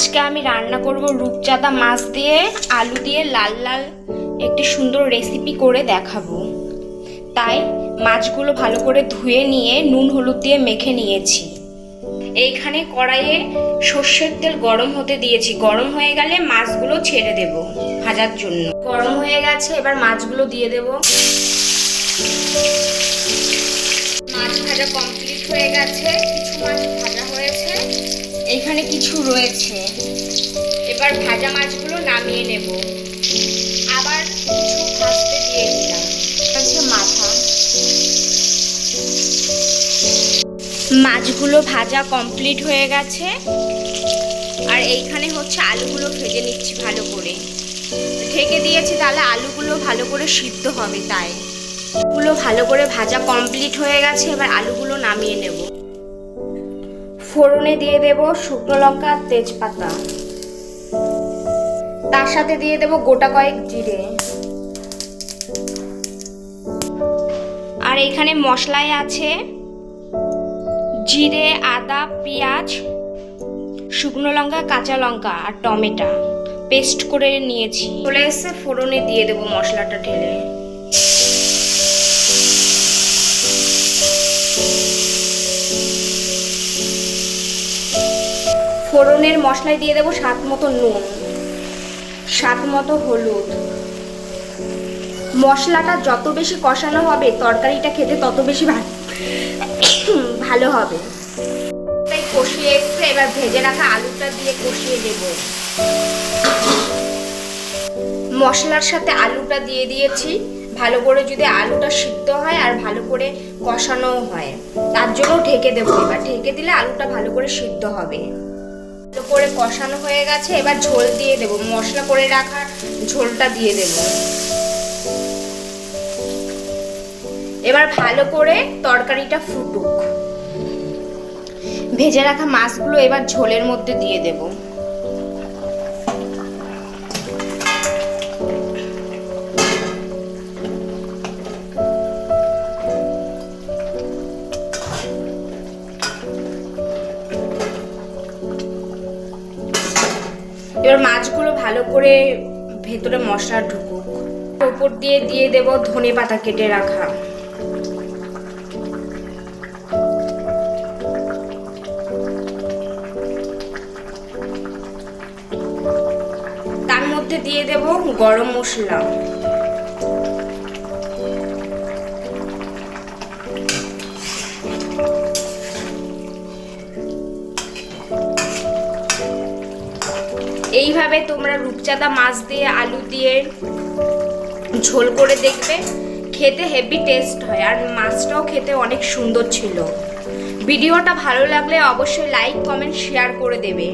আজকে আমি রান্না করব রূপচাঁদা মাছ দিয়ে, আলু দিয়ে লাল লাল একটি সুন্দর রেসিপি করে দেখাবো। তাই মাছগুলো ভালো করে ধুয়ে নিয়ে নুন, হলুদ দিয়ে মেখে নিয়েছি। এইখানে কড়াইয়ে সর্ষের তেল গরম হতে দিয়েছি। গরম হয়ে গেলে মাছগুলো ছেড়ে দেব ভাজার জন্য। গরম হয়ে গেছে, এবার মাছগুলো দিয়ে দেব। মাছ ভাজা কমপ্লিট হয়ে গেছে। কিছু মাছ ভাজা হয়েছে। এইখানে কিছু রয়েছে। এবার ভাজা মাছগুলো নামিয়ে নেব। আবার আছে মাথা। মাছগুলো ভাজা কমপ্লিট হয়ে গেছে। আর এইখানে হচ্ছে আলুগুলো ভেজে নিচ্ছি ভালো করে। ঢেকে দিয়েছি তাহলে আলুগুলো ভালো করে সিদ্ধ হবে তাই। গুলো ভালো করে ভাজা কমপ্লিট হয়ে গেছে, এবার আলুগুলো নামিয়ে নেব। ফোড়নে দিয়ে দেব শুকনো লঙ্কা আর তেজপাতা। তার সাথে দিয়ে দেব গোটা কয়েক জিরে। আর এখানে মশলায় আছে জিরে, আদা, পেঁয়াজ, শুকনো লঙ্কা, কাঁচা লঙ্কা আর টমেটো। পেস্ট করে নিয়েছি। চলে এসে ফোড়নে দিয়ে দেবো মশলাটা ঢেলে। ফোড়নের মশলায় দিয়ে দেবো স্বাদ মতো নুন, স্বাদ মতো হলুদ। মশলাটা যত বেশি কষানো হবে, তরকারিটা খেতে তত বেশি ভালো ভালো হবে। তাই কষিয়ে এসছে, এবার ভেজে রাখা আলুটা দিয়ে কষিয়ে দেব। মশলার সাথে আলুটা দিয়ে দিয়েছি। ভালো করে যদি আলুটা সিদ্ধ হয় আর ভালো করে কষানোও হয়, তার জন্য ঢেকে দেবো। এবার ঢেকে দিলে আলুটা ভালো করে সিদ্ধ হবে। ভালো করে কষানো হয়ে গেছে, এবার ঝোল দিয়ে দেবো। মশলা করে রাখা ঝোলটা দিয়ে দেবো। এবার ভালো করে তরকারিটা ফুটুক। ভেজে রাখা মাছগুলো এবার ঝোলের মধ্যে দিয়ে দেব। এবার মাছগুলো ভালো করে ভেতরে মশলা ঢুকুক উপর দিয়ে দিয়ে দেব ধনে পাতা কেটে রাখা। তার মধ্যে দিয়ে দেব গরম মশলা। এইভাবে তোমরা রূপচাঁদা মাছ দিয়ে আলু দিয়ে ঝোল করে দেখবে। খেতে হেভি টেস্ট হয় আর মাছটাও খেতে অনেক সুন্দর ছিল। ভিডিওটা ভালো লাগলে অবশ্যই লাইক কমেন্ট শেয়ার করে দেবে।